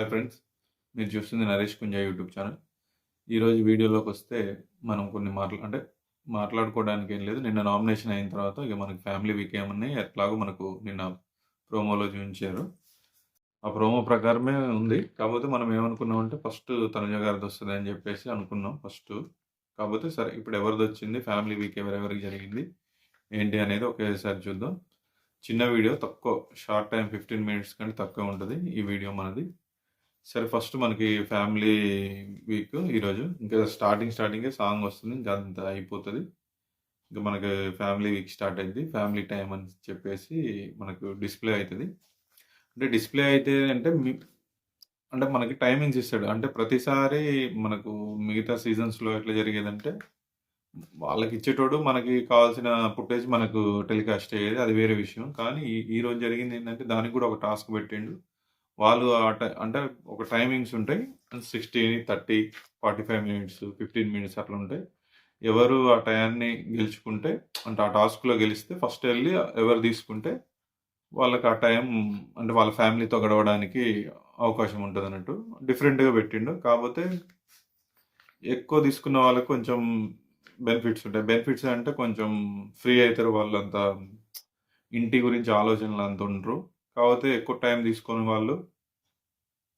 Hi friends మీరు చూస్తుంది నరేష్ కుంజ YouTube channel. ఈరోజు వీడియోలోకి వస్తే మనం కొన్ని మాట్లా అంటే మాట్లాడుకోవడానికి ఏం లేదు. నిన్న నామినేషన్ అయిన తర్వాత ఇక మనకి ఫ్యామిలీ వీక్ ఏమన్నాయి ఎట్లాగో మనకు నిన్న ప్రోమోలో చూపించారు. ఆ ప్రోమో ప్రకారమే ఉంది. కాకపోతే మనం ఏమనుకున్నాం అంటే ఫస్ట్ తనుజ గారిది వస్తుంది అని చెప్పేసి అనుకున్నాం ఫస్ట్. కాకపోతే సరే ఇప్పుడు ఎవరిది వచ్చింది ఫ్యామిలీ వీక్ ఎవరెవరికి జరిగింది ఏంటి అనేది ఒకేసారి చూద్దాం. చిన్న వీడియో తక్కువ షార్ట్ టైం ఫిఫ్టీన్ మినిట్స్ కంటే తక్కువ ఉంటుంది ఈ వీడియో మనది. సరే ఫస్ట్ మనకి ఫ్యామిలీ వీక్ ఈరోజు ఇంకా స్టార్టింగ్ స్టార్టింగే సాంగ్ వస్తుంది. ఇంకా అంత అయిపోతుంది. ఇంకా మనకి ఫ్యామిలీ వీక్ స్టార్ట్ అయింది. ఫ్యామిలీ టైం అని చెప్పేసి మనకు డిస్ప్లే అవుతుంది అంటే డిస్ప్లే అయితే అంటే మీ అంటే మనకి టైమింగ్స్ ఇస్తాడు. అంటే ప్రతిసారి మనకు మిగతా సీజన్స్లో ఎట్లా జరిగేదంటే వాళ్ళకి ఇచ్చేటోడు మనకి కావాల్సిన ఫుటేజ్ మనకు టెలికాస్ట్ అయ్యేది. అది వేరే విషయం. కానీ ఈ ఈ రోజు జరిగింది ఏంటంటే దానికి కూడా ఒక టాస్క్ పెట్టిండు. వాళ్ళు ఆ టై- అంటే ఒక టైమింగ్స్ ఉంటాయి. Sixty thirty forty five minutes fifteen minutes అట్లా ఉంటాయి. ఎవరు ఆ టయాన్ని గెలుచుకుంటే అంటే ఆ టాస్క్లో గెలిస్తే ఫస్ట్ వెళ్ళి ఎవరు తీసుకుంటే వాళ్ళకి ఆ టైం అంటే వాళ్ళ ఫ్యామిలీతో గడవడానికి అవకాశం ఉంటుంది అన్నట్టు డిఫరెంట్గా పెట్టిండు. కాకపోతే ఎక్కువ తీసుకున్న వాళ్ళకి కొంచెం బెనిఫిట్స్ ఉంటాయి. బెనిఫిట్స్ అంటే కొంచెం ఫ్రీ అవుతారు వాళ్ళంతా. ఇంటి గురించి ఆలోచనలు అంత ఉండరు. కాకపోతే ఎక్కువ టైం తీసుకొని వాళ్ళు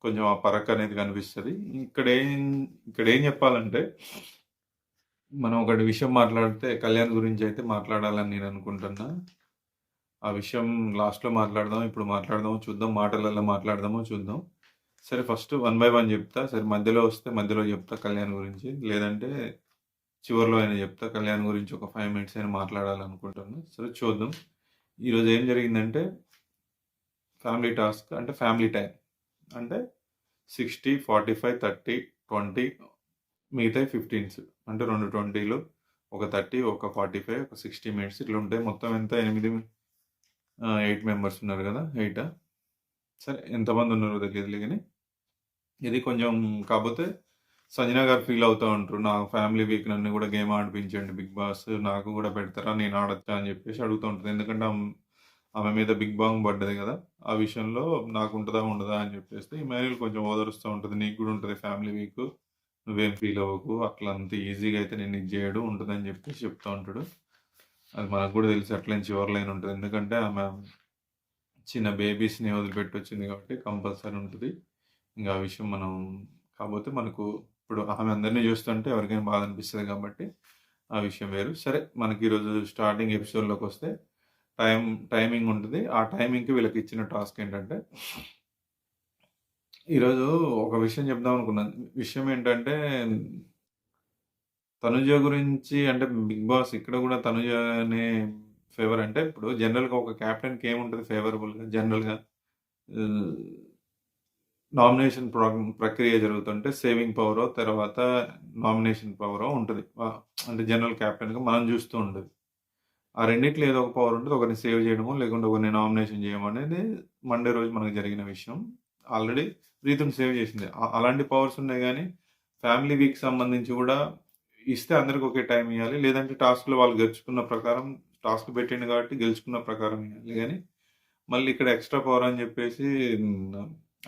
కొంచెం ఆ పరక్ అనేది కనిపిస్తుంది. ఇక్కడ ఏం ఇక్కడ ఏం చెప్పాలంటే మనం ఒకటి విషయం మాట్లాడితే కళ్యాణ్ గురించి అయితే మాట్లాడాలని నేను అనుకుంటున్నా. ఆ విషయం లాస్ట్లో మాట్లాడదాం ఇప్పుడు మాట్లాడదాము చూద్దాం మాటలలో మాట్లాడదామో చూద్దాం. సరే ఫస్ట్ వన్ బై వన్ చెప్తా. సరే మధ్యలో వస్తే మధ్యలో చెప్తా కళ్యాణ్ గురించి. లేదంటే చివరిలో అయినా చెప్తా. కళ్యాణ్ గురించి ఒక ఫైవ్ మినిట్స్ అయినా మాట్లాడాలనుకుంటున్నాను సరే చూద్దాం. ఈరోజు ఏం జరిగిందంటే ఫ్యామిలీ టాస్క్ అంటే ఫ్యామిలీ టైం అంటే sixty forty five thirty twenty మిగతా ఫిఫ్టీన్స్ అంటే రెండు ట్వంటీలు ఒక థర్టీ ఒక ఫార్టీ ఫైవ్ ఒక సిక్స్టీ మినిట్స్ ఇట్లా ఉంటాయి. మొత్తం ఎంత? ఎనిమిది ఎయిట్ మెంబర్స్ ఉన్నారు కదా? ఎయిటా సరే ఎంతమంది ఉన్నారో తెలియదులే కానీ. ఇది కొంచెం కాకపోతే సంజన గారు ఫీల్ అవుతూ ఉంటారు. నా ఫ్యామిలీ వీక్ నన్ను కూడా గేమ్ ఆడిపించండి బిగ్ బాస్ నాకు కూడా పెడతారా నేను ఆడచ్చా అని చెప్పేసి అడుగుతూ ఉంటుంది ఎందుకంటే ఆమె- మీద బిగ్ బాంగ్ పడ్డది కదా ఆ విషయంలో నాకు ఉంటుందా ఉండదా అని చెప్పేసి ఇమాన్యుల్ కొంచెం ఓదరుస్తూ ఉంటుంది నీకు కూడా ఉంటుంది ఫ్యామిలీ వీక్ నువ్వేం ఫీల్ అవ్వకు అట్లా అంత ఈజీగా అయితే నేను ఇది చేయడు ఉంటుందని చెప్పేసి చెప్తూ ఉంటాడు. అది మనకు కూడా తెలిసి అట్లని చివరి లైన్ ఉంటుంది. ఎందుకంటే ఆమె చిన్న బేబీస్ని వదిలిపెట్టి వచ్చింది కాబట్టి కంపల్సరీ ఉంటుంది. ఇంకా ఆ విషయం మనం కాకపోతే మనకు ఇప్పుడు ఆమె అందరినీ చూస్తుంటే ఎవరికైనా బాధ అనిపిస్తుంది కాబట్టి ఆ విషయం వేరు. సరే మనకి ఈరోజు స్టార్టింగ్ ఎపిసోడ్లోకి వస్తే టైం టైమింగ్ ఉంటుంది. ఆ టైమింగ్కి వీళ్ళకి ఇచ్చిన టాస్క్ ఏంటంటే ఈరోజు ఒక విషయం చెప్దాం అనుకున్నాను విషయం ఏంటంటే తనుజ గురించి అంటే బిగ్ బాస్ ఇక్కడ కూడా తనుజ అనే ఫేవర్ అంటే ఇప్పుడు జనరల్గా ఒక క్యాప్టెన్కి ఏముంటుంది ఫేవరబుల్గా? జనరల్గా నామినేషన్ ప్రక్రియ జరుగుతుంటే సేవింగ్ పవరో తర్వాత నామినేషన్ పవరో ఉంటుంది. వా- అంటే జనరల్ క్యాప్టెన్గా మనం చూస్తూ ఉంటుంది ఆ రెండిట్లో ఏదో ఒక పవర్ ఉంటుంది. ఒకరిని సేవ్ చేయడము లేకుంటే ఒకరిని నామినేషన్ చేయడం అనేది మండే రోజు మనకు జరిగిన విషయం. ఆల్రెడీ ప్రీతం సేవ్ చేసింది. అలాంటి పవర్స్ ఉన్నాయి కానీ ఫ్యామిలీ వీక్ సంబంధించి కూడా ఇస్తే అందరికి ఒకే టైం ఇవ్వాలి లేదంటే టాస్క్లో వాళ్ళు గెలుచుకున్న ప్రకారం టాస్క్ పెట్టిండు కాబట్టి గెలుచుకున్న ప్రకారం ఇవ్వాలి కానీ మళ్ళీ ఇక్కడ ఎక్స్ట్రా పవర్ అని చెప్పేసి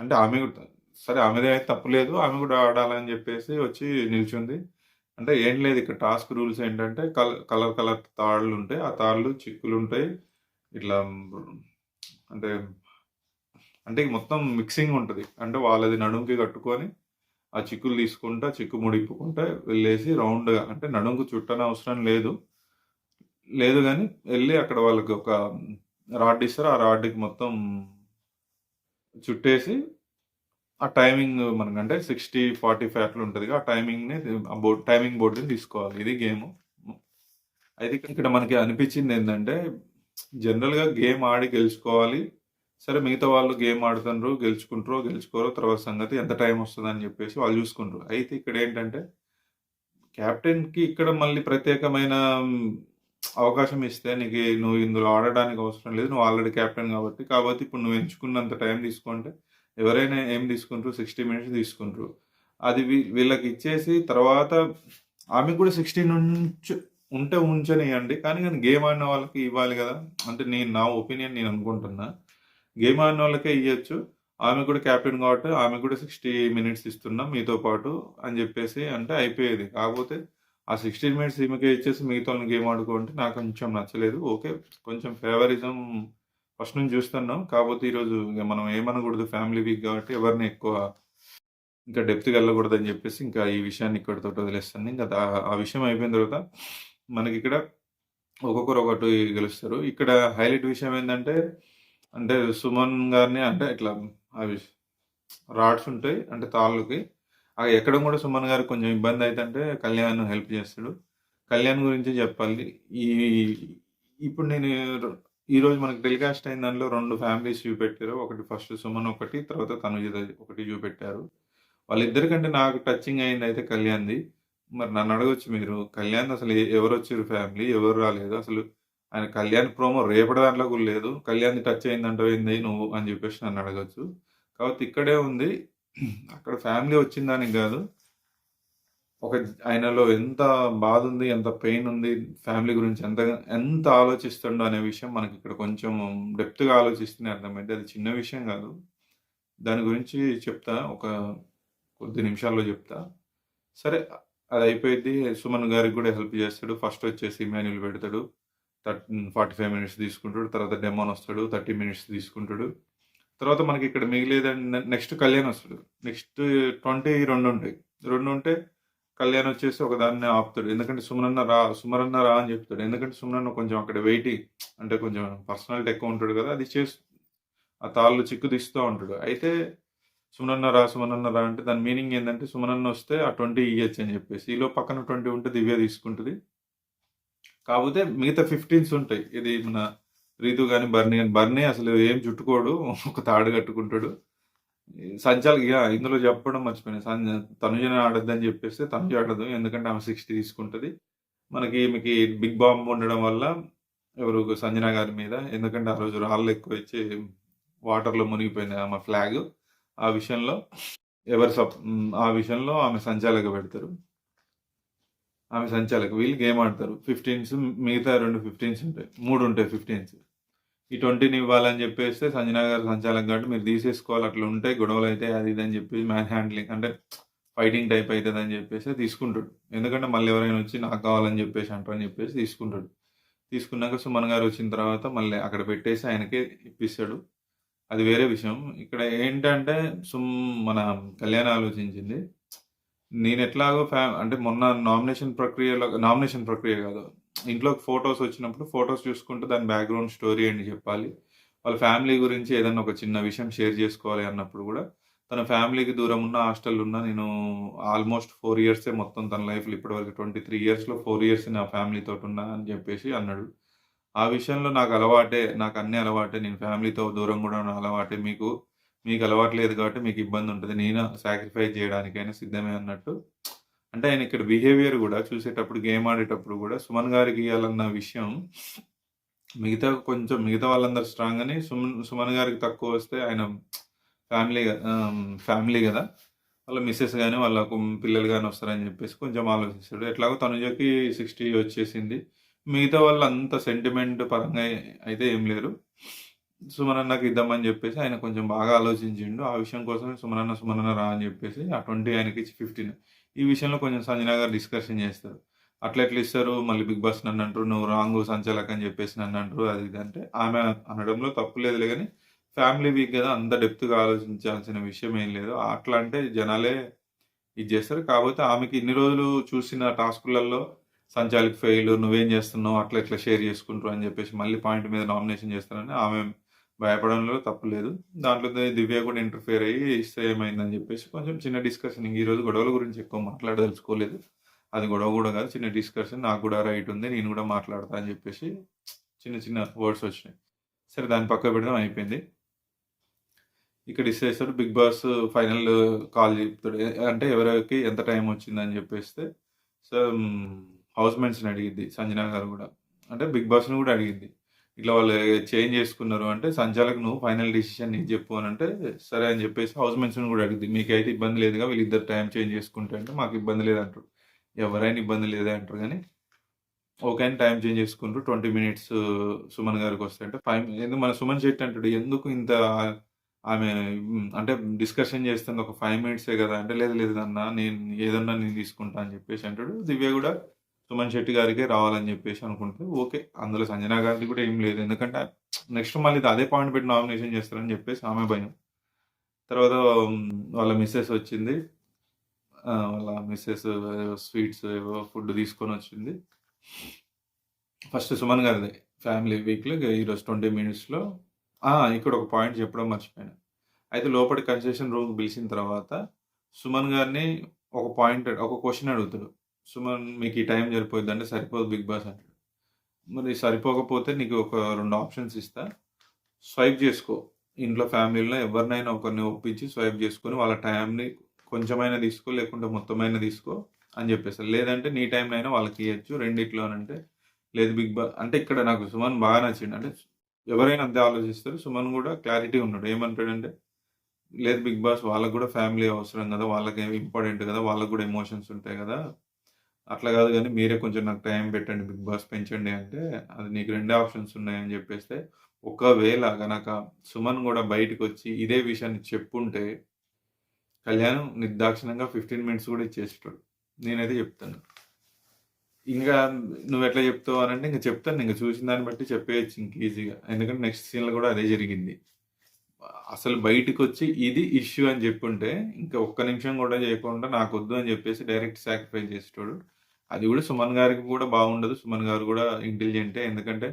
అంటే ఆమె కూడా సరే ఆమెదే అయితే తప్పులేదు ఆమె కూడా ఆడాలని చెప్పేసి వచ్చి నిల్చుంది. అంటే ఏం లేదు ఇక్కడ టాస్క్ రూల్స్ ఏంటంటే కలర్ కలర్ కలర్ తాళ్ళు ఉంటాయి. ఆ తాళ్ళు చిక్కులు ఉంటాయి. ఇట్లా అంటే అంటే మొత్తం మిక్సింగ్ ఉంటుంది. అంటే వాళ్ళది నడుముకి కట్టుకొని ఆ చిక్కులు తీసుకుంటా చిక్కు ముడిపుకుంటా వెళ్ళేసి రౌండ్గా అంటే నడుముకు చుట్టన అవసరం లేదు. లేదు కానీ వెళ్ళి అక్కడ వాళ్ళకి ఒక రాడ్ ఇస్తారు. ఆ రాడ్కి మొత్తం చుట్టేసి ఆ టైమింగ్ మనకంటే సిక్స్టీ ఫార్టీ ఫైవ్ అట్లా ఉంటుంది. ఆ టైమింగ్ని బోర్డ్ టైమింగ్ బోర్డుని తీసుకోవాలి. ఇది గేమ్. అయితే ఇక్కడ మనకి అనిపించింది ఏంటంటే జనరల్గా గేమ్ ఆడి గెలుచుకోవాలి. సరే మిగతా వాళ్ళు గేమ్ ఆడుతుండ్రు గెలుచుకుంటారో గెలుచుకోరో తర్వాత సంగతి ఎంత టైం వస్తుంది అని చెప్పేసి వాళ్ళు చూసుకుంటారు. అయితే ఇక్కడ ఏంటంటే క్యాప్టెన్కి ఇక్కడ మళ్ళీ ప్రత్యేకమైన అవకాశం ఇస్తే నీకు నువ్వు ఇందులో ఆడడానికి అవసరం లేదు. నువ్వు ఆల్రెడీ కెప్టెన్ కాబట్టి కాబట్టి ఇప్పుడు నువ్వు ఎంచుకున్నంత టైం తీసుకుంటే ఎవరైనా ఏం తీసుకుంటారు సిక్స్టీ మినిట్స్ తీసుకుంటారు అది వీ- వీళ్ళకి ఇచ్చేసి తర్వాత ఆమె కూడా సిక్స్టీ నుంచి ఉంటే ఉంచనియండి కానీ కానీ గేమ్ ఆడిన వాళ్ళకి ఇవ్వాలి కదా అంటే నేను నా ఒపీనియన్ నేను అనుకుంటున్నా గేమ్ ఆడిన వాళ్ళకే ఇవ్వచ్చు ఆమె కూడా క్యాప్టెన్ కాబట్టి ఆమె కూడా 60 మినిట్స్ ఇస్తున్నాం మీతో పాటు అని చెప్పేసి అంటే అయిపోయేది. కాకపోతే ఆ 16 మినిట్స్ ఈమెకే ఇచ్చేసి మిగతా గేమ్ ఆడుకో అంటే నాకు కొంచెం నచ్చలేదు. ఓకే. కొంచెం ఫేవరిజం ఫస్ట్ నుంచి చూస్తున్నాం. కాకపోతే ఈరోజు మనం ఏమనకూడదు ఫ్యామిలీ వీక్ కాబట్టి ఎవరిని ఎక్కువ ఇంకా డెప్త్‌గా వెళ్ళకూడదని చెప్పేసి ఇంకా ఈ విషయాన్ని ఇక్కడితో వదిలేస్తాను. ఇంకా ఆ విషయం అయిపోయిన తర్వాత మనకి ఇక్కడ ఒక్కొక్కరు ఒకటి గెలుస్తారు. ఇక్కడ హైలైట్ విషయం ఏంటంటే అంటే సుమన్ గారిని అంటే ఇట్లా అవి రాడ్స్ ఉంటాయి. అంటే తాళ్ళుకి అవి ఎక్కడ కూడా సుమన్ గారికి కొంచెం ఇబ్బంది అవుతుంటే కళ్యాణ్ హెల్ప్ చేస్తాడు. కళ్యాణ్ గురించి చెప్పాలి. ఈ ఇప్పుడు నేను ఈరోజు మనకు టెలికాస్ట్ అయిన దాంట్లో రెండు ఫ్యామిలీస్ చూపెట్టారు. ఒకటి ఫస్ట్ సుమన్ ఒకటి, తర్వాత తనుజ ఒకటి చూపెట్టారు. వాళ్ళిద్దరికంటే నాకు టచింగ్ అయిందయితే కళ్యాణ్‌ది. మరి నన్ను అడగొచ్చు మీరు కళ్యాణ్ అసలు ఎవరు ఎవరొచ్చిర్రు ఫ్యామిలీ? ఎవరు రాలేదు? అసలు ఆయన కళ్యాణ్ ప్రోమో రేపటి దాంట్లో కూడా లేదు. కళ్యాణ్ టచ్ అయిందంటావు ఏంది నువ్వు అని చెప్పేసి నన్ను అడగచ్చు కాకపోతే ఇక్కడే ఉంది. అక్కడ ఫ్యామిలీ వచ్చిందానికి కాదు ఒక ఆయనలో ఎంత బాధ ఉంది ఎంత పెయిన్ ఉంది, ఫ్యామిలీ గురించి ఎంత ఎంత ఆలోచిస్తుండో అనే విషయం మనకి ఇక్కడ కొంచెం డెప్త్‌గా ఆలోచిస్తేనే అర్థమైద్ది. అది చిన్న విషయం కాదు దాని గురించి చెప్తా. ఒక కొద్ది నిమిషాల్లో చెప్తా. సరే అది అయిపోయింది సుమన్ గారికి కూడా హెల్ప్ చేస్తాడు. ఫస్ట్ వచ్చేసి మాన్యువల్ పెడతాడు. త ఫార్టీ ఫైవ్ మినిట్స్ తీసుకుంటాడు. తర్వాత డెమోన్ వస్తాడు. 30 మినిట్స్ తీసుకుంటాడు. తర్వాత మనకి ఇక్కడ మిగిలేదండి నెక్స్ట్ కళ్యాణ్ వస్తాడు. నెక్స్ట్ ట్వంటీ రెండు ఉంటాయి రెండు ఉంటే కళ్యాణ్ వచ్చేసి ఒకదాన్ని ఆపుతాడు. ఎందుకంటే సుమనన్న రా సుమరన్న రా అని చెప్తాడు. ఎందుకంటే సుమనన్న కొంచెం అక్కడ వెయిటీ అంటే కొంచెం పర్సనాలిటీ ఎక్కువ ఉంటాడు కదా! అది చేసి ఆ తాళ్ళు చిక్కు తీస్తూ ఉంటాడు. అయితే సుమనన్న రా, సుమనన్న రా అంటే దాని మీనింగ్ ఏంటంటే సుమనన్న వస్తే ఆ ట్వంటీ ఇయ్యచ్చు అని చెప్పేసి. ఈలో పక్కన 20 ఉంటే దివ్య తీసుకుంటుంది కాకపోతే మిగతా 15స్ ఉంటాయి. ఇది మన రీతు కానీ బర్నీ కానీ బర్నీ అసలు ఏం చుట్టుకోడు. ఒక తాడు కట్టుకుంటాడు. సంచాలక్ ఇందులో చెప్పడం మర్చిపోయినా తనుజని ఆడద్దని చెప్పేస్తే తనుజ ఆడదు. ఎందుకంటే ఆమె సిక్స్టీ తీసుకుంటుంది మనకి ఈమెకి బిగ్ బాంబ్ ఉండడం వల్ల ఎవరు సంజన గారి మీద ఎందుకంటే ఆ రోజు రాళ్ళు ఎక్కువ ఇచ్చి వాటర్‌లో మునిగిపోయింది ఆమె ఫ్లాగ్. ఆ విషయంలో ఎవరు సప్ ఆ విషయంలో ఆమె సంచాలక పెడతారు. ఆమె సంచాలక. వీళ్ళు గేమ్ ఆడతారు. 15స్ మిగతా 2 15స్ ఉంటాయి. మూడు ఉంటాయి 15స్. ఈ 20ని ఇవ్వాలని చెప్పేస్తే సంజనగర్ గారు సంచాలక్ కాబట్టి మీరు తీసేసుకోవాలి అట్లా ఉంటే అయితే అది ఇది అని చెప్పి మ్యాన్ హ్యాండ్లింగ్ అంటే ఫైటింగ్ టైప్ అయితదని చెప్పేసి తీసుకుంటాడు. ఎందుకంటే మళ్ళీ ఎవరైనా వచ్చి నాకు కావాలని చెప్పేసి అంటారని చెప్పేసి తీసుకుంటాడు. తీసుకున్నాక సుమన్ గారు వచ్చిన తర్వాత మళ్ళీ అక్కడ పెట్టేసి ఆయనకే ఇప్పిస్తాడు. అది వేరే విషయం. ఇక్కడ ఏంటంటే సుమ్ మన కళ్యాణ్ ఆలోచించింది. నేను ఎట్లాగో ఫ్యా అంటే మొన్న నామినేషన్ ప్రక్రియలో నామినేషన్ ప్రక్రియ కాదు. ఇంట్లోకి ఫొటోస్ వచ్చినప్పుడు ఫొటోస్ చూసుకుంటూ దాని బ్యాక్‌గ్రౌండ్ స్టోరీ అని చెప్పాలి. వాళ్ళ ఫ్యామిలీ గురించి ఏదైనా ఒక చిన్న విషయం షేర్ చేసుకోవాలి అన్నప్పుడు కూడా తన ఫ్యామిలీకి దూరం ఉన్న హాస్టల్‌లో ఉన్న నేను ఆల్మోస్ట్ ఫోర్ ఇయర్సే మొత్తం తన లైఫ్‌లో ఇప్పటివరకు 23 ఇయర్స్‌లో ఫోర్ ఇయర్స్ నా ఫ్యామిలీతో ఉన్నా అని చెప్పేసి అన్నాడు. ఆ విషయంలో నాకు అలవాటే. నాకు అన్నీ అలవాటే. నేను ఫ్యామిలీతో దూరం కూడా ఉన్న అలవాటే. మీకు మీకు అలవాటు లేదు కాబట్టి మీకు ఇబ్బంది ఉంటుంది నేను సాక్రిఫైస్ చేయడానికైనా సిద్ధమే అన్నట్టు అంటే ఆయన ఇక్కడ బిహేవియర్ కూడా చూసేటప్పుడు గేమ్ ఆడేటప్పుడు కూడా సుమన్ గారికి ఇవ్వాలన్న విషయం మిగతా కొంచెం మిగతా వాళ్ళందరూ స్ట్రాంగ్ అని సుమన్ సుమన్ గారికి తక్కువ వస్తే ఆయన ఫ్యామిలీ ఫ్యామిలీ కదా వాళ్ళ మిస్సెస్ కానీ వాళ్ళకు పిల్లలు కానీ వస్తారని చెప్పేసి కొంచెం ఆలోచిస్తాడు. ఎట్లాగో తనుజకి 60 వచ్చేసింది. మిగతా వాళ్ళు అంత సెంటిమెంట్ పరంగా అయితే ఏం లేరు. సుమనన్నకి ఇద్దామని చెప్పేసి ఆయన కొంచెం బాగా ఆలోచించిండు. ఆ విషయం కోసమే సుమనన్న, సుమనన్న రా అని చెప్పేసి ఆ ట్వంటీ ఆయనకి ఇచ్చి ఫిఫ్టీన్ ఈ విషయంలో కొంచెం సంజన గారు డిస్కషన్ చేస్తారు. అట్లా ఎట్లా ఇస్తారు? మళ్ళీ బిగ్ బాస్ నన్నంటారు. నువ్వు రాంగు సంచలక్ అని చెప్పేసి నన్ను అంటారు అది ఇది అంటే ఆమె అనడంలో తప్పు లేదులే కానీ ఫ్యామిలీ వీక్ కదా అంత డెప్త్‌గా ఆలోచించాల్సిన విషయం ఏం లేదు. అట్లా అంటే జనాలే ఇది చేస్తారు. కాకపోతే ఆమెకి ఇన్ని రోజులు చూసిన టాస్కులలో సంచాలకు ఫెయిల్ నువ్వేం చేస్తున్నావు? అట్లా ఇట్లా షేర్ చేసుకుంటారు అని చెప్పేసి మళ్ళీ పాయింట్ మీద నామినేషన్ చేస్తారని ఆమె భయపడంలో తప్పలేదు దాంట్లో దివ్య కూడా ఇంటర్ఫియర్ అయ్యి ఇస్తే ఏమైందని చెప్పేసి కొంచెం చిన్న డిస్కషన్ ఈరోజు గొడవల గురించి ఎక్కువ మాట్లాడదలుచుకోలేదు. అది గొడవ కూడా కాదు. చిన్న డిస్కషన్ నాకు కూడా రైట్ ఉంది. నేను కూడా మాట్లాడతా అని చెప్పేసి చిన్న చిన్న వర్డ్స్ వచ్చినాయి. సరే దాన్ని పక్క పెట్టడం అయిపోయింది. ఇక్కడ ఇచ్చేస్తాడు. బిగ్ బాస్ ఫైనల్ కాల్ చెప్తాడు. అంటే ఎవరెవరికి ఎంత టైం వచ్చిందని చెప్పేస్తే సో, హౌస్ మేట్స్‌ని అడిగిద్ది సంజన గారు కూడా. అంటే బిగ్ బాస్‌ని కూడా అడిగిద్ది. ఇట్లా వాళ్ళు చేంజ్ చేసుకున్నారు అంటే సంచాలకు నువ్వు ఫైనల్ డిసిషన్ నీకు చెప్పు అనంటే సరే అని చెప్పేసి హౌస్ మెన్స్ని కూడా అడిగింది మీకైతే ఇబ్బంది లేదుగా వీళ్ళిద్దరు టైం చేంజ్ చేసుకుంటే అంటే మాకు ఇబ్బంది లేదంటారు. ఎవరైనా ఇబ్బంది లేదే అంటారు కానీ ఓకే అని టైం చేంజ్ చేసుకుంటారు ట్వంటీ మినిట్స్ సుమన్ గారికి వస్తే అంటే ఫైవ్ ఎందుకు మన సుమన్ శెట్టి అంటాడు ఎందుకు ఇంత ఆమె అంటే డిస్కషన్ చేస్తుంది ఒక ఫైవ్ మినిట్సే కదా అంటే లేదు లేదు అన్న నేను ఏదన్నా నేను తీసుకుంటా అని చెప్పేసి అంటాడు. దివ్య కూడా సుమన్ శెట్టి గారికే రావాలని చెప్పేసి అనుకుంటే ఓకే. అందులో సంజన గారిది కూడా ఏం లేదు. ఎందుకంటే నెక్స్ట్ మళ్ళీ అదే పాయింట్ పెట్టి నామినేషన్ చేస్తారని చెప్పేసి ఆమె భయం. తర్వాత వాళ్ళ మిస్సెస్ వచ్చింది. వాళ్ళ మిస్సెస్ స్వీట్స్ ఏవో ఫుడ్ తీసుకొని వచ్చింది ఫస్ట్ సుమన్ గారిదే ఫ్యామిలీ వీక్‌లో ఈరోజు 20 మినిట్స్‌లో ఇక్కడ ఒక పాయింట్ చెప్పడం మర్చిపోయాను. అయితే లోపలి కన్సెషన్ రూమ్‌కి పిలిచిన తర్వాత సుమన్ గారిని ఒక పాయింట్ ఒక క్వశ్చన్ అడుగుతాడు. సుమన్ మీకు ఈ టైం సరిపోద్దంటే సరిపోదు బిగ్ బాస్ అంటాడు. మరి సరిపోకపోతే నీకు ఒక రెండు ఆప్షన్స్ ఇస్తా. స్వైప్ చేసుకో. ఇంట్లో ఫ్యామిలీలో ఎవరినైనా ఒకరిని ఒప్పించి స్వైప్ చేసుకొని వాళ్ళ టైంని కొంచెమైనా తీసుకో లేకుంటే మొత్తమైనా తీసుకో అని చెప్పేస్తారు లేదంటే నీ టైంనైనా వాళ్ళకి ఇయ్యొచ్చు రెండిట్లోనంటే లేదు బిగ్ బాస్ అంటే ఇక్కడ నాకు సుమన్ బాగా నచ్చింది అంటే ఎవరైనా అంతే ఆలోచిస్తారు. సుమన్ కూడా క్లారిటీ ఉన్నాడు. ఏమంటాడంటే లేదు బిగ్ బాస్ వాళ్ళకి కూడా ఫ్యామిలీ అవసరం కదా వాళ్ళకి ఇంపార్టెంట్ కదా వాళ్ళకి కూడా ఎమోషన్స్ ఉంటాయి కదా అట్లా కాదు కానీ మీరే కొంచెం నాకు టైం పెట్టండి బిగ్ బాస్ పెంచండి అంటే అది నీకు రెండే ఆప్షన్స్ ఉన్నాయని చెప్పేస్తే ఒకవేళ కనుక సుమన్ కూడా బయటకొచ్చి ఇదే విషయాన్ని చెప్పుంటే కళ్యాణం నిర్దాక్షిణ్యంగా 15 మినిట్స్ కూడా ఇచ్చేసేటాడు నేనైతే చెప్తాను. ఇంకా నువ్వు ఎట్లా చెప్తావు అని అంటే ఇంక చెప్తాను. ఇంకా చూసిన దాన్ని బట్టి చెప్పేయచ్చు ఇంక ఈజీగా. ఎందుకంటే నెక్స్ట్ సీన్‌లో కూడా అదే జరిగింది. అసలు బయటికొచ్చి ఇది ఇష్యూ అని చెప్పుంటే ఇంకా ఒక్క నిమిషం కూడా చేయకుండా నాకొద్దు అని చెప్పేసి డైరెక్ట్ సాక్రిఫైస్ చేసేటోడు. అది కూడా సుమన్ గారికి కూడా బాగుండదు. సుమన్ గారు కూడా ఇంటెలిజెంటే. ఎందుకంటే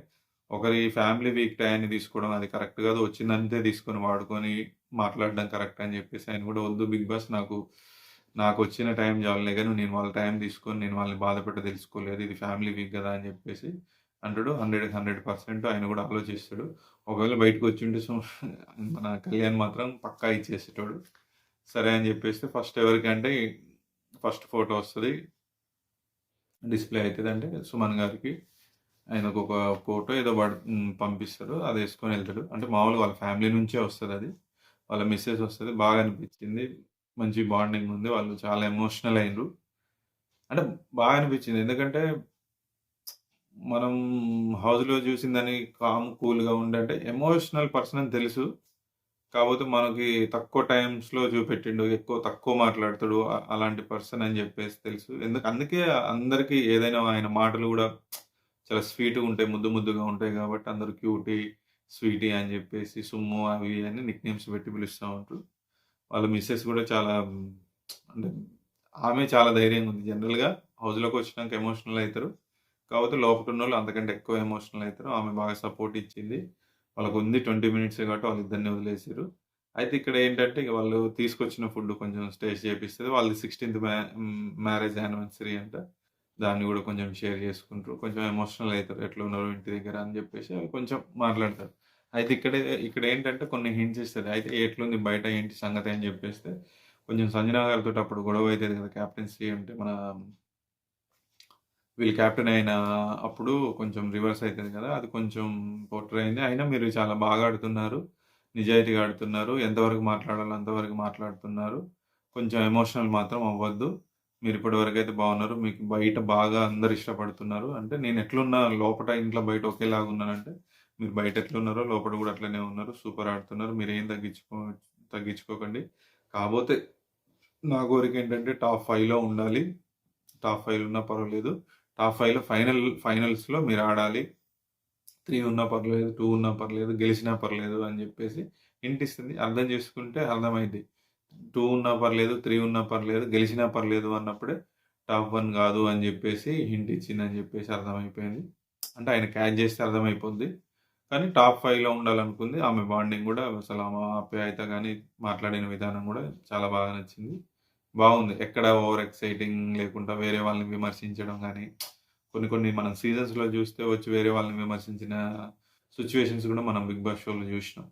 ఒకరి ఫ్యామిలీ వీక్ టైం తీసుకోవడం అది కరెక్ట్ కాదు. వచ్చిందంతే తీసుకొని వాడుకొని మాట్లాడడం కరెక్ట్ అని చెప్పేసి ఆయన కూడా వద్దు బిగ్ బాస్ నాకు నాకు వచ్చిన టైం చాలులే కానీ నేను వాళ్ళ టైం తీసుకొని నేను వాళ్ళని బాధపెట్ట తెలుసుకోలేదు. ఇది ఫ్యామిలీ వీక్ కదా అని చెప్పేసి అంటాడు. 100కి 100% ఆయన కూడా ఆలోచిస్తాడు. ఒకవేళ బయటకు వచ్చింటే సు మన కళ్యాణ్ మాత్రం పక్కా ఇచ్చేసేటోడు. సరే అని చెప్పేస్తే ఫస్ట్ ఎవరికంటే ఫస్ట్ ఫోటో వస్తుంది డిస్‌ప్లే అవుతుంది అంటే సుమన్ గారికి ఆయనకు ఒక ఫోటో ఏదో పడ పంపిస్తారు. అది వేసుకొని వెళ్తాడు అంటే మామూలుగా వాళ్ళ ఫ్యామిలీ నుంచే వస్తుంది అది వాళ్ళ మిస్సెస్ వస్తుంది బాగా అనిపించింది. మంచి బాండింగ్ ఉంది. వాళ్ళు చాలా ఎమోషనల్ అయినరు అంటే బాగా అనిపించింది. ఎందుకంటే మనం హౌస్‌లో చూసిందని కామ్, కూల్‌గా ఉండే అంటే ఎమోషనల్ పర్సన్ అని తెలుసు. కాకపోతే మనకి తక్కువ టైమ్స్‌లో చూపెట్టిండు. ఎక్కువ తక్కువ మాట్లాడతాడు. అలాంటి పర్సన్ అని చెప్పేసి తెలుసు. ఎందుకు అందుకే అందరికీ ఏదైనా ఆయన మాటలు కూడా చాలా స్వీట్‌గా ఉంటాయి. ముద్దు ముద్దుగా ఉంటాయి కాబట్టి అందరూ క్యూటీ, స్వీటీ అని చెప్పేసి సుమ్ము అవి అని నిక్‌నేమ్స్ పెట్టి పిలుస్తా ఉంటారు. వాళ్ళ మిస్సెస్ కూడా చాలా అంటే ఆమె చాలా ధైర్యంగా ఉంది. జనరల్‌గా హౌస్‌లోకి వచ్చినాక ఎమోషనల్ కాకపోతే లోపల ఉన్న వాళ్ళు అంతకంటే ఎక్కువ ఎమోషనల్ అవుతారు ఆమె బాగా సపోర్ట్ ఇచ్చింది. వాళ్ళకు ఉంది ట్వంటీ మినిట్స్ కాబట్టి వాళ్ళిద్దరిని వదిలేసిర్రు. అయితే ఇక్కడ ఏంటంటే ఇక వాళ్ళు తీసుకొచ్చిన ఫుడ్ కొంచెం స్టేజ్ చేపిస్తుంది వాళ్ళది 16థ్ మ్యా మ్యారేజ్ యానివర్సరీ అంట. దాన్ని కూడా కొంచెం షేర్ చేసుకుంటారు. కొంచెం ఎమోషనల్ అవుతారు ఎట్లా ఉన్నారు ఇంటి దగ్గర అని చెప్పేసి అవి కొంచెం మాట్లాడతారు. అయితే ఇక్కడే ఇక్కడ ఏంటంటే కొన్ని హింట్స్ ఇస్తుంది అయితే ఎట్లుంది బయట ఏంటి సంగతి అని చెప్పేస్తే కొంచెం సంజనా గారితో అప్పుడు గొడవ అవుతుంది కదా! కెప్టెన్సీ అంటే మన వీళ్ళు కెప్టెన్ అయిన అప్పుడు కొంచెం రివర్స్ అవుతుంది కదా! అది కొంచెం పోర్ట్రే అయింది. అయినా మీరు చాలా బాగా ఆడుతున్నారు. నిజాయితీగా ఆడుతున్నారు. ఎంతవరకు మాట్లాడాలో అంతవరకు మాట్లాడుతున్నారు. కొంచెం ఎమోషనల్ మాత్రం అవ్వద్దు. మీరు ఇప్పటివరకైతే బాగున్నారు. మీకు బయట బాగా అందరు ఇష్టపడుతున్నారు. అంటే నేను ఎట్లున్నా లోపట ఇంట్లో బయట ఒకేలాగా ఉన్నానంటే మీరు బయట ఎట్లున్నారో లోపల కూడా అట్లనే ఉన్నారు. సూపర్ ఆడుతున్నారు. మీరేం తగ్గించుకో తగ్గించుకోకండి. కాకపోతే నా కోరిక ఏంటంటే టాప్ ఫైవ్లో ఉండాలి. టాప్ ఫైవ్లో ఉన్నా పర్వాలేదు. టాప్ ఫైవ్లో ఫైనల్ ఫైనల్స్‌లో మీరు ఆడాలి. త్రీ ఉన్నా పర్లేదు. టూ ఉన్నా పర్లేదు. గెలిచినా పర్లేదు అని చెప్పేసి ఇంటిస్తుంది అర్థం చేసుకుంటే అర్థమైంది టూ ఉన్నా పర్లేదు. త్రీ ఉన్నా పర్లేదు. గెలిచినా పర్లేదు అన్నప్పుడే టాప్ వన్ కాదు అని చెప్పేసి హింట్ ఇచ్చిందని చెప్పేసి అర్థమైపోయింది. అంటే ఆయన క్యాచ్ చేస్తే అర్థమైపోద్ది. కానీ టాప్ ఫైవ్లో ఉండాలనుకుంది. ఆమె బాండింగ్ కూడా అసలు ఆమె ఆప్యాయత కానీ మాట్లాడిన విధానం కూడా చాలా బాగా నచ్చింది. బాగుంది. ఎక్కడ ఓవర్ ఎక్సైటింగ్ లేకుండా వేరే వాళ్ళని విమర్శించడం కానీ కొన్ని కొన్ని మనం సీజన్స్‌లో చూస్తే వచ్చి వేరే వాళ్ళని విమర్శించిన సిచ్యువేషన్స్ కూడా మనం బిగ్ బాస్ షోలో చూసినాం.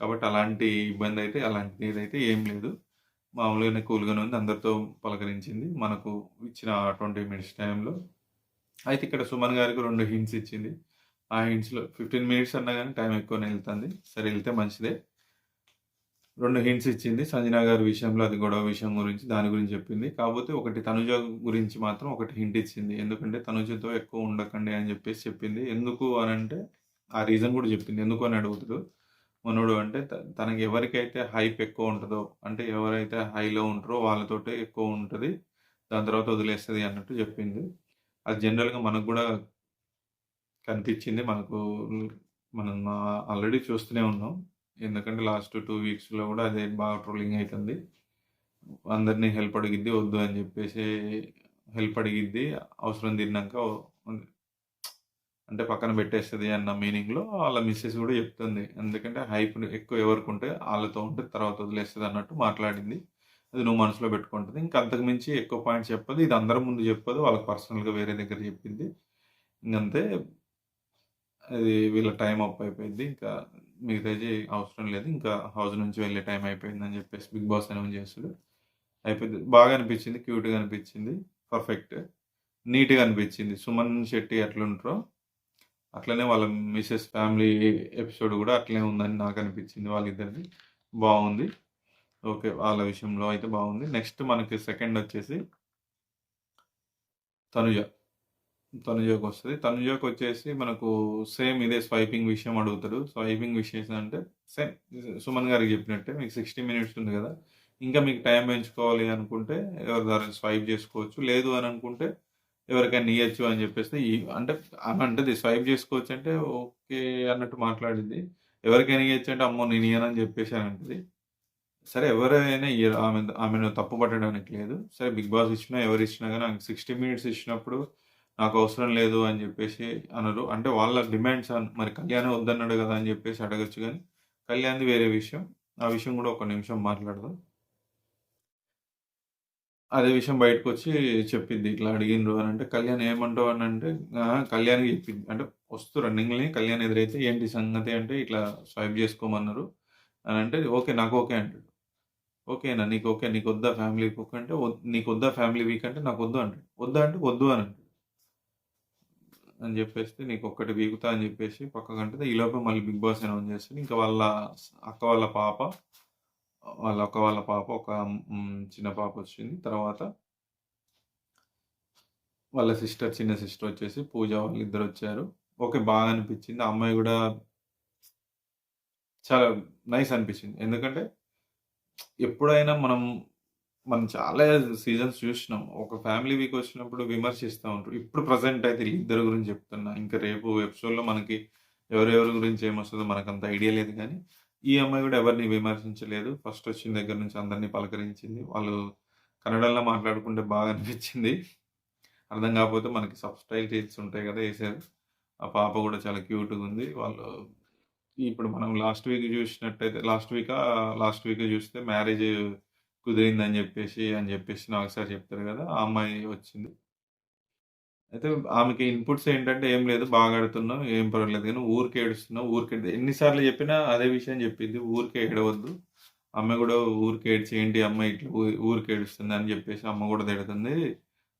కాబట్టి అలాంటి ఇబ్బంది అయితే అలాంటిదైతే ఏం లేదు. మామూలుగానే కూల్‌గానే ఉంది. అందరితో పలకరించింది. మనకు ఇచ్చిన 20 మినిట్స్ టైంలో. అయితే ఇక్కడ సుమన్ గారికి రెండు హింట్స్ ఇచ్చింది. ఆ హింట్స్‌లో 15 మినిట్స్ అన్నా కానీ టైం ఎక్కువనే వెళ్తుంది సరే వెళ్తే మంచిదే. రెండు హింట్స్ ఇచ్చింది. సంజన గారి విషయంలో అది గొడవ విషయం గురించి దాని గురించి చెప్పింది. కాకపోతే ఒకటి తనుజ గురించి మాత్రం ఒకటి హింట్ ఇచ్చింది. ఎందుకంటే తనుజతో ఎక్కువ ఉండకండి అని చెప్పేసి చెప్పింది. ఎందుకు అనంటే ఆ రీజన్ కూడా చెప్పింది. ఎందుకు అని అడుగుతాడు. మనోడు అంటే తనకి ఎవరికైతే హైప్ ఎక్కువ ఉంటుందో అంటే ఎవరైతే హైలో ఉంటారో వాళ్ళతోటే ఎక్కువ ఉంటుంది దాని తర్వాత వదిలేస్తుంది అన్నట్టు చెప్పింది. అది జనరల్‌గా మనకు కూడా కనిపించింది. మనకు మనం ఆల్రెడీ చూస్తూనే ఉన్నాం. ఎందుకంటే లాస్ట్ టూ వీక్స్‌లో కూడా అదే బాగా ట్రోలింగ్ అవుతుంది అందరిని హెల్ప్ అడిగిద్ది. వద్దు అని చెప్పేసి హెల్ప్ అడిగిద్ది. అవసరం తిన్నాక అంటే పక్కన పెట్టేస్తుంది అన్న మీనింగ్‌లో వాళ్ళ మిస్సెస్ కూడా చెప్తుంది. ఎందుకంటే హైప్ ఎక్కువ ఎవరికి ఉంటే వాళ్ళతో ఉంటే తర్వాత వదిలేస్తుంది అన్నట్టు మాట్లాడింది. అది నువ్వు మనసులో పెట్టుకుంటది. ఇంకా అంతకు మించి ఎక్కువ పాయింట్స్ చెప్పదు. ఇది అందరి ముందు చెప్పదు. వాళ్ళకి పర్సనల్‌గా వేరే దగ్గర చెప్పింది ఇంకంతే అది వీళ్ళ టైం అప్ అయిపోయింది ఇంకా మిగతాది అవసరం లేదు. ఇంకా హౌస్ నుంచి వెళ్ళే టైం అయిపోయిందని చెప్పేసి బిగ్ బాస్ అనౌన్స్ చేస్తాడు. అయిపోయింది బాగా అనిపించింది. క్యూట్‌గా అనిపించింది. పర్ఫెక్ట్. నీట్‌గా అనిపించింది. సుమన్ శెట్టి ఎట్లుంటారో అట్లనే వాళ్ళ మిస్సెస్ ఫ్యామిలీ ఎపిసోడ్ కూడా అట్లనే ఉందని నాకు అనిపించింది వాళ్ళిద్దరిది. బాగుంది ఓకే. వాళ్ళ విషయంలో అయితే బాగుంది నెక్స్ట్ మనకి సెకండ్ వచ్చేసి తనుజ. తనుజకొస్తది. వచ్చేసి మనకు సేమ్ ఇదే స్వైపింగ్ విషయం అడుగుతాడు. స్వైపింగ్ విషయం అంటే సేమ్ సుమన్ గారికి చెప్పినట్టే మీకు 60 మినిట్స్ ఉంది కదా ఇంకా మీకు టైం పెంచుకోవాలి అనుకుంటే ఎవరి ద్వారా స్వైప్ చేసుకోవచ్చు. లేదు అని అనుకుంటే ఎవరికైనా ఇయ్యొచ్చు అని చెప్పేస్తే ఈ అంటే అంటది స్వైప్ చేసుకోవచ్చు అంటే ఓకే అన్నట్టు మాట్లాడింది ఎవరికైనా ఇవ్వచ్చు అంటే అమ్మో! నేను ఇయ్యనని చెప్పేసి అని అంటది. సరే ఎవరైనా ఇయ్యరు. ఆమె ఆమెను తప్పు పట్టడానికి లేదు. సరే బిగ్ బాస్ ఇచ్చినా ఎవరు ఇచ్చినా కానీ సిక్స్టీ మినిట్స్ ఇచ్చినప్పుడు నాకు అవసరం లేదు అని చెప్పేసి అనరు. అంటే వాళ్ళ డిమాండ్స్ అన్ మరి కళ్యాణే వద్దన్నాడు కదా అని చెప్పేసి అడగచ్చు కానీ కళ్యాణ్‌ది వేరే విషయం. ఆ విషయం కూడా ఒక నిమిషం మాట్లాడదాం. అదే విషయం బయటకొచ్చి చెప్పింది ఇట్లా అడిగిండ్రు అని అంటే కళ్యాణ్ ఏమంటావు అని అంటే కళ్యాణ్‌కి చెప్పింది అంటే వస్తు రన్నింగ్ని కళ్యాణ్ ఎదురైతే ఏంటి సంగతి అంటే ఇట్లా స్వైప్ చేసుకోమన్నారు అని అంటే ఓకే. నాకు ఓకే అంటాడు. ఓకేనా నీకు ఓకే. నీకు వద్దా ఫ్యామిలీ వీక్ అంటే వద్ వద్దా ఫ్యామిలీ వీక్ అంటే నాకు వద్దు అంటాడు. వద్దా అంటే వద్దు అని అంటాడు. అని చెప్పేస్తే నీకొక్కటి బీగుతా అని చెప్పేసి పక్కకంటది. ఈలోపే మళ్ళీ బిగ్ బాస్ కనబన్ చేస్తుంది ఇంకా వాళ్ళ అక్క వాళ్ళ పాప వాళ్ళ అక్క వాళ్ళ పాప ఒక చిన్న పాప వచ్చింది. తర్వాత వాళ్ళ సిస్టర్ చిన్న సిస్టర్ వచ్చేసి పూజ వాళ్ళు ఇద్దరు వచ్చారు ఓకే. బాగా అనిపించింది. ఆ అమ్మాయి కూడా చాలా నైస్ అనిపించింది. ఎందుకంటే ఎప్పుడైనా మనం మనం చాలా సీజన్స్ చూసినాం. ఒక ఫ్యామిలీ వీక్ వచ్చినప్పుడు విమర్శిస్తూ ఉంటారు. ఇప్పుడు ప్రజెంట్ అయితే వీళ్ళిద్దరి గురించి చెప్తున్నా. ఇంకా రేపు ఎపిసోడ్‌లో మనకి ఎవరెవరి గురించి ఏమొస్తుందో మనకు అంత ఐడియా లేదు కానీ ఈ అమ్మాయి కూడా ఎవరిని విమర్శించలేదు. ఫస్ట్ వచ్చిన దగ్గర నుంచి అందరిని పలకరించింది. వాళ్ళు కన్నడలో మాట్లాడుకుంటే బాగా అనిపించింది. అర్థం కాకపోతే మనకి సబ్‌టైటిల్స్ ఉంటాయి కదా వేసారు ఆ పాప కూడా చాలా క్యూట్‌గా ఉంది. వాళ్ళు ఇప్పుడు మనం లాస్ట్ వీక్ చూసినట్టయితే లాస్ట్ వీకా లాస్ట్ వీక్ చూస్తే మ్యారేజ్ కుదిరిందని చెప్పేసి అని చెప్పేసి నాకు సార్ చెప్తారు కదా ఆ అమ్మాయి వచ్చింది. అయితే ఆమెకి ఇన్‌పుట్స్ ఏంటంటే ఏం లేదు బాగా ఆడుతున్నావు. ఏం పర్వాలేదు కానీ ఊరికే ఏడుస్తున్నావు. ఊరికే ఎన్నిసార్లు చెప్పినా అదే విషయం చెప్పింది ఊరికే ఏడవద్దు. అమ్మ కూడా ఊరికే ఏడ్చి ఏంటి అమ్మ ఇట్లా ఊరికే ఏడుస్తుంది అని చెప్పేసి అమ్మ కూడా తిడుతుంది.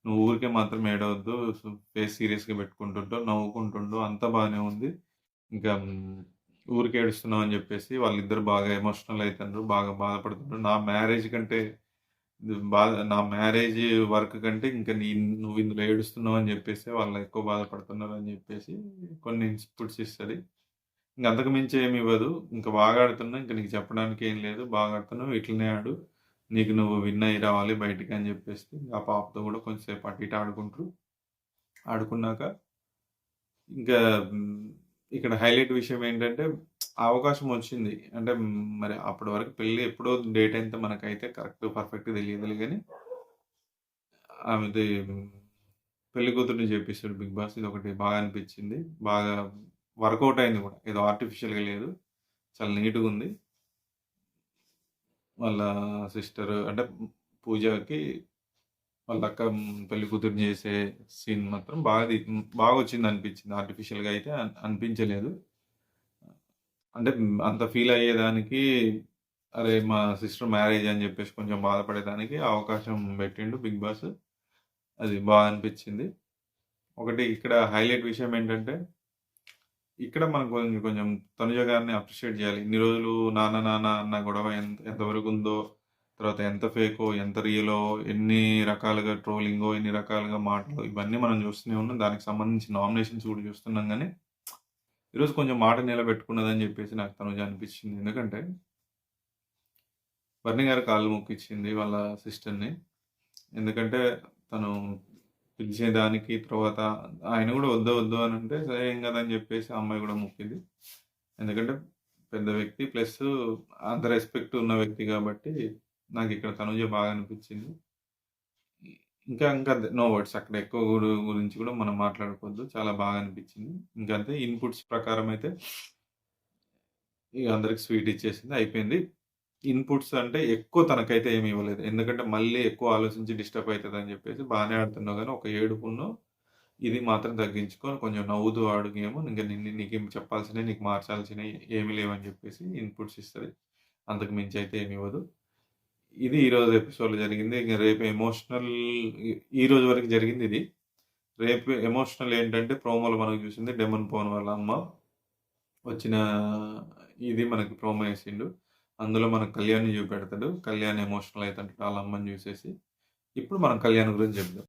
నువ్వు ఊరికే మాత్రం ఏడవద్దు. ఫేస్ సీరియస్‌గా పెట్టుకుంటుంటావు. నవ్వుకుంటుండో అంతా బాగానే ఉంది. ఇంకా ఊరికే ఏడుస్తున్నావు అని చెప్పేసి వాళ్ళిద్దరు బాగా ఎమోషనల్ అవుతున్నారు బాగా బాధపడుతున్నారు నా మ్యారేజ్ కంటే బాధ నా మ్యారేజ్ వర్క్ కంటే ఇంకా నీ నువ్వు ఇందులో ఏడుస్తున్నావు అని చెప్పేసి వాళ్ళు ఎక్కువ బాధపడుతున్నారు అని చెప్పేసి కొన్ని ఇన్‌పుట్స్ ఇస్తుంది ఇంక అంతకు మించి ఏమి ఇవ్వదు. ఇంకా బాగా ఆడుతున్నావు. ఇంక నీకు చెప్పడానికి ఏం లేదు. బాగా ఆడుతున్నావు. ఇట్లనే ఆడు. నీకు నువ్వు విన్ అయ్యి రావాలి బయటికి అని చెప్పేసి ఆ పాపతో కూడా కొంచెం సేపు అటు ఇటు ఆడుకుంటారు. ఆడుకున్నాక ఇంకా ఇక్కడ హైలైట్ విషయం ఏంటంటే అవకాశం వచ్చింది. అంటే మరి అప్పటి వరకు పెళ్ళి ఎప్పుడో డేట్ అయితే మనకైతే కరెక్ట్ పర్ఫెక్ట్ తెలియదు కానీ ఆమెది పెళ్ళి కూతుర్ని చేపిస్తాడు బిగ్ బాస్. ఇది ఒకటి బాగా అనిపించింది. బాగా వర్కౌట్ అయింది కూడా ఏదో ఆర్టిఫిషియల్‌గా లేదు. చాలా నీట్‌గా ఉంది. వాళ్ళ సిస్టర్ అంటే పూజకి వాళ్ళ అక్క పెళ్ళి కూతురు చేసే సీన్ మాత్రం బాగా బాగా వచ్చింది అనిపించింది. ఆర్టిఫిషియల్‌గా అయితే అనిపించలేదు. అంటే అంత ఫీల్ అయ్యేదానికి అరే! మా సిస్టర్ మ్యారేజ్ అని చెప్పేసి కొంచెం బాధపడేదానికి అవకాశం పెట్టిండు బిగ్ బాస్. అది బాగా అనిపించింది. ఒకటి ఇక్కడ హైలైట్ విషయం ఏంటంటే ఇక్కడ మనం కొంచెం కొంచెం తనుజ గారిని అప్రిషియేట్ చేయాలి. ఇన్ని రోజులు నాన్న నాన్న అన్న గొడవ ఎంత ఎంతవరకు ఉందో, తర్వాత ఎంత ఫేకో, ఎంత రియలో, ఎన్ని రకాలుగా ట్రోలింగో, ఎన్ని రకాలుగా మాటలు ఇవన్నీ మనం చూస్తూనే ఉన్నాం. దానికి సంబంధించి నామినేషన్స్ కూడా చూస్తున్నాం కానీ ఈరోజు కొంచెం మాట నిలబెట్టుకున్నదని చెప్పేసి నాకు తనుజ అనిపించింది. ఎందుకంటే బర్నీ గారు కాళ్ళు మొక్కిచ్చింది వాళ్ళ సిస్టర్‌ని. ఎందుకంటే తను పిలిచేదానికి తర్వాత ఆయన కూడా వద్దు వద్దు అని అంటే సరే ఏం కదని చెప్పేసి ఆ అమ్మాయి కూడా మొక్కింది. ఎందుకంటే పెద్ద వ్యక్తి ప్లస్ అంత రెస్పెక్ట్ ఉన్న వ్యక్తి కాబట్టి నాకు ఇక్కడ తనుజ బాగా అనిపించింది. ఇంకా ఇంకా నో వర్డ్స్ అక్కడ ఎక్కువ గురించి కూడా మనం మాట్లాడుకోవద్దు. చాలా బాగా అనిపించింది. ఇంకా అంతే ఇన్‌పుట్స్ ప్రకారం అయితే ఇక అందరికి స్వీట్ ఇచ్చేసింది. అయిపోయింది. ఇన్‌పుట్స్ అంటే ఎక్కువ తనకైతే ఏమి ఇవ్వలేదు. ఎందుకంటే మళ్ళీ ఎక్కువ ఆలోచించి డిస్టర్బ్ అవుతుంది అని చెప్పేసి బాగానే ఆడుతున్నావు కానీ ఒక ఏడుపును ఇది మాత్రం తగ్గించుకొని కొంచెం నవ్వుతూ ఆడు ఏమో ఇంకా నిన్ను నీకేం చెప్పాల్సినవి నీకు మార్చాల్సినవి ఏమి లేవని చెప్పేసి ఇన్‌పుట్స్ ఇస్తుంది అంతకు మించి అయితే ఏమి ఇవ్వదు. ఇది ఈరోజు ఎపిసోడ్‌లో జరిగింది. ఇంకా రేపు ఎమోషనల్ ఈ రోజు వరకు జరిగింది ఇది. రేపు ఎమోషనల్ ఏంటంటే ప్రోమోలో మనకు చూసింది డెమన్ పవన్ వాళ్ళ అమ్మ వచ్చిన ఇది మనకి ప్రోమో వేసిండు అందులో మనకు కళ్యాణ్ చూపెడతాడు. కళ్యాణ్ ఎమోషనల్ అవుతుంటాడు వాళ్ళ అమ్మని చూసేసి. ఇప్పుడు మనం కళ్యాణ్ గురించి చెప్దాం.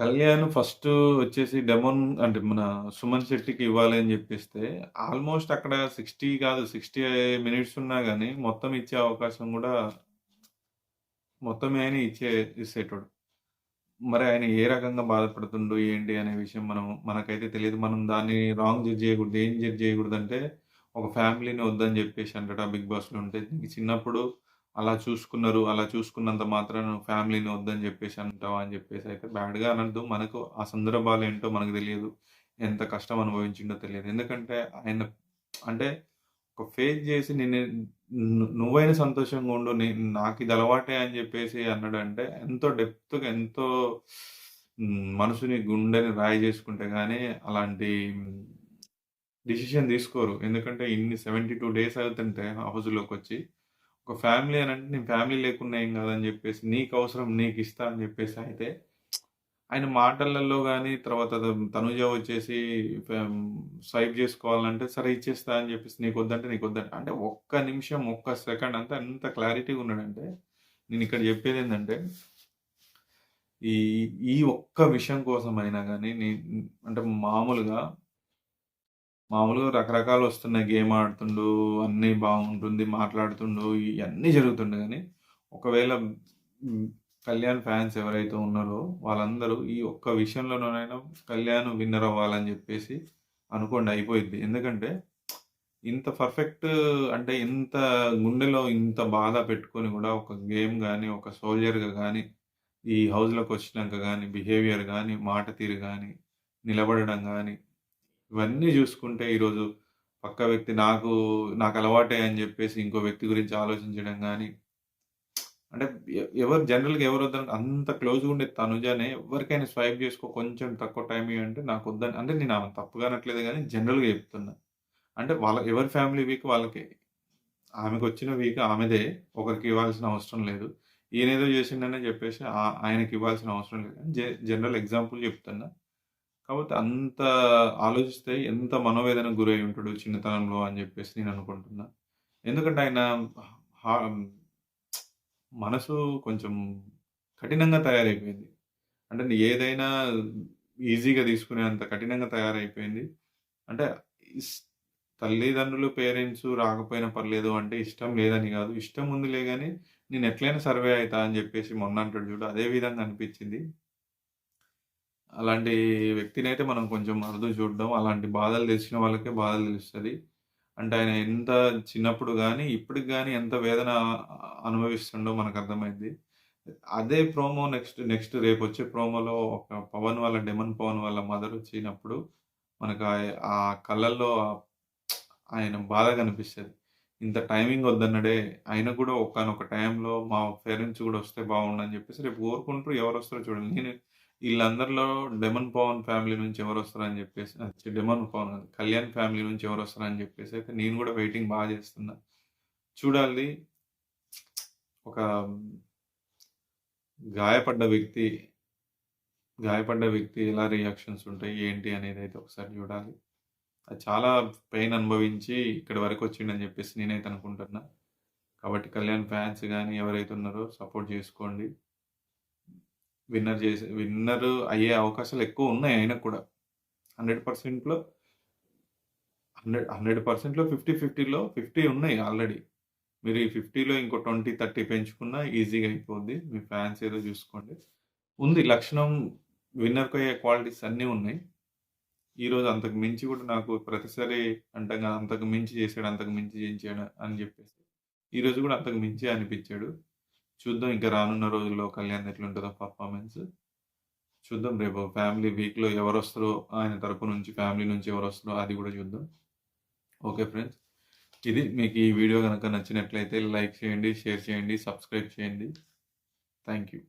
కళ్యాణ్ ఫస్ట్ వచ్చేసి డెమోన్ అంటే మన సుమన్ శెట్టికి ఇవ్వాలి అని చెప్పిస్తే ఆల్మోస్ట్ అక్కడ 60 కాదు 60 మినిట్స్ ఉన్నా కానీ మొత్తం ఇచ్చే అవకాశం కూడా మొత్తం ఆయన ఇచ్చే ఇచ్చేటోడు. మరి ఆయన ఏ రకంగా బాధపడుతుండు ఏంటి అనే విషయం మనం మనకైతే తెలియదు మనం దాన్ని రాంగ్ జడ్జ్ చేయకూడదు. ఏం జడ్జ్ చేయకూడదంటే ఒక ఫ్యామిలీని వద్దని చెప్పేసి అంటాడు ఆ బిగ్ బాస్‌లో ఉంటే. నీకు చిన్నప్పుడు అలా చూసుకున్నారు. అలా చూసుకున్నంత మాత్రం ఫ్యామిలీని వద్దని చెప్పేసి అంటావా అని చెప్పేసి అయితే బ్యాడ్‌గా అనద్దు మనకు ఆ సందర్భాలు ఏంటో మనకు తెలియదు. ఎంత కష్టం అనుభవించిండో తెలియదు. ఎందుకంటే ఆయన అంటే ఒక ఫేస్ చేసి నేను నువ్వైనా సంతోషంగా ఉండు. నేను నాకు ఇది అలవాటే అని చెప్పేసి అన్నాడంటే ఎంతో డెప్త్‌గా ఎంతో మనసుని గుండెని రాయి చేసుకుంటే కానీ అలాంటి డిసిషన్ తీసుకోరు. ఎందుకంటే ఇన్ని 72 డేస్ అవుతుంటే హౌస్‌లోకొచ్చి ఒక ఫ్యామిలీ అని అంటే నేను ఫ్యామిలీ లేకుండా ఏం కాదని చెప్పేసి నీకు అవసరం నీకు ఇస్తా అని చెప్పేసి అయితే ఆయన మాటలలో కానీ తర్వాత తనుజ వచ్చేసి స్వైప్ చేసుకోవాలంటే సరే ఇచ్చేస్తా అని చెప్పేసి నీకు వద్దంటే నీకు వద్దంటే అంటే ఒక్క నిమిషం, ఒక్క సెకండ్ అంతా ఎంత క్లారిటీగా ఉన్నాడంటే నేను ఇక్కడ చెప్పేది ఏంటంటే ఈ ఈ ఒక్క విషయం కోసం అయినా కానీ నేను అంటే మామూలుగా మామూలుగా రకరకాలు వస్తున్నాయి. గేమ్ ఆడుతుండు. అన్నీ బాగుంటుంది. మాట్లాడుతుండు. ఇవన్నీ జరుగుతుండే కానీ ఒకవేళ కళ్యాణ్ ఫ్యాన్స్ ఎవరైతే ఉన్నారో వాళ్ళందరూ ఈ ఒక్క విషయంలోనైనా కళ్యాణ్ విన్నర్ అవ్వాలని చెప్పేసి అనుకోండి అయిపోయిద్ది. ఎందుకంటే ఇంత పర్ఫెక్ట్ అంటే ఇంత గుండెలో ఇంత బాధ పెట్టుకొని కూడా ఒక గేమ్ కానీ ఒక సోల్జర్‌గా కానీ ఈ హౌస్‌లోకొచ్చినాక కానీ బిహేవియర్ కానీ మాట తీరు కానీ నిలబడడం కానీ ఇవన్నీ చూసుకుంటే ఈరోజు పక్క వ్యక్తి నాకు నాకు అలవాటే అని చెప్పేసి ఇంకో వ్యక్తి గురించి ఆలోచించడం కానీ అంటే ఎవరు జనరల్‌గా ఎవరు వద్దని అంత క్లోజ్‌గా ఉండే తనుజనే ఎవరికైనా స్వైప్ చేసుకో కొంచెం తక్కువ టైం అంటే నాకు వద్దని అంటే నేను ఆమె తప్పుగా అనట్లేదు జనరల్‌గా చెప్తున్నా. అంటే వాళ్ళ ఎవరి ఫ్యామిలీ వీక్ వాళ్ళకే. ఆమెకొచ్చిన వీక్ ఆమెదే. ఒకరికి ఇవ్వాల్సిన అవసరం లేదు. ఈయనేదో చేసిండనే చెప్పేసి ఆ ఆయనకి ఇవ్వాల్సిన అవసరం లేదు. జనరల్ ఎగ్జాంపుల్ చెప్తున్నా. కాబట్టి అంత ఆలోచిస్తే ఎంత మనోవేదనకు గురై ఉంటాడు చిన్నతనంలో అని చెప్పేసి నేను అనుకుంటున్నా. ఎందుకంటే ఆయన మనసు కొంచెం కఠినంగా తయారైపోయింది. అంటే ఏదైనా ఈజీగా తీసుకునేంత కఠినంగా తయారైపోయింది. అంటే ఇస్ తల్లిదండ్రులు, పేరెంట్స్ రాకపోయినా పర్లేదు అంటే ఇష్టం లేదని కాదు. ఇష్టం ఉందిలే కానీ నేను ఎట్లైనా సర్వే అవుతా అని చెప్పేసి మొన్న అంటాడు చూడు అదే విధంగా అనిపించింది. అలాంటి వ్యక్తినైతే మనం కొంచెం అరుదు చూడడం. అలాంటి బాధలు తెలిసిన వాళ్ళకే బాధలు తెలుస్తుంది అంటే ఆయన ఎంత చిన్నప్పుడు కానీ ఇప్పటికి కానీ ఎంత వేదన అనుభవిస్తుండో మనకు అర్థమైంది అదే ప్రోమో నెక్స్ట్ నెక్స్ట్ రేపు వచ్చే ప్రోమోలో ఒక పవన్ వాళ్ళ డెమన్ పవన్ వాళ్ళ మదర్ వచ్చినప్పుడు మనకు ఆ కళ్ళల్లో ఆయన బాధ కనిపిస్తుంది ఇంత టైమింగ్ వద్దన్నడే ఆయన కూడా ఒకనొక టైంలో మా పేరెంట్స్ కూడా వస్తే బాగుండని చెప్పేసి రేపు కోరుకుంటూ ఎవరొస్తారో చూడండి. నేను వీళ్ళందరిలో డెమన్ పవన్ ఫ్యామిలీ నుంచి ఎవరు వస్తారని చెప్పేసి డెమన్ పవన్ కాదు. కళ్యాణ్ ఫ్యామిలీ నుంచి ఎవరు వస్తారని చెప్పేసి అయితే నేను కూడా వెయిటింగ్ బాగా చేస్తున్నా. చూడాలి. ఒక గాయపడ్డ వ్యక్తి గాయపడ్డ వ్యక్తి ఎలా రియాక్షన్స్ ఉంటాయి? ఏంటి? అనేది అయితే ఒకసారి చూడాలి. అది చాలా పెయిన్ అనుభవించి ఇక్కడ వరకు వచ్చిండని చెప్పేసి నేనైతే అనుకుంటున్నా. కాబట్టి కళ్యాణ్ ఫ్యాన్స్ కానీ ఎవరైతే ఉన్నారో సపోర్ట్ చేసుకోండి. విన్నర్ చేసే విన్నర్ అయ్యే అవకాశాలు ఎక్కువ ఉన్నాయి అయినా కూడా. హండ్రెడ్ పర్సెంట్లో హండ్రెడ్ హండ్రెడ్ పర్సెంట్లో ఫిఫ్టీ ఫిఫ్టీలో ఫిఫ్టీ ఉన్నాయి ఆల్రెడీ. మీరు ఈ ఫిఫ్టీలో ఇంకో ట్వంటీ థర్టీ పెంచుకున్నా ఈజీగా అయిపోద్ది. మీ ఫ్యాన్స్ ఏదో చూసుకోండి. ఉంది లక్షణం విన్నర్కి అయ్యే క్వాలిటీస్ అన్నీ ఉన్నాయి. ఈరోజు అంతకు మించి కూడా నాకు ప్రతిసారి అంటగా అంతకు మించి చేశాడు అంతకు మించి చేయించాడు అని చెప్పేసి ఈరోజు కూడా అంతకు మించి అనిపించాడు. చూద్దాం ఇంకా రానున్న రోజుల్లో కళ్యాణ్ ఎట్లుంటుందో పర్ఫార్మెన్స్ చూద్దాం రేపు ఫ్యామిలీ వీక్లో ఎవరు వస్తారో ఆయన తరపు నుంచి ఫ్యామిలీ నుంచి ఎవరు వస్తారో అది కూడా చూద్దాం. ఓకే ఫ్రెండ్స్ ఇది మీకు ఈ వీడియో కనుక నచ్చినట్లయితే లైక్ చేయండి షేర్ చేయండి సబ్స్క్రైబ్ చేయండి. Thank you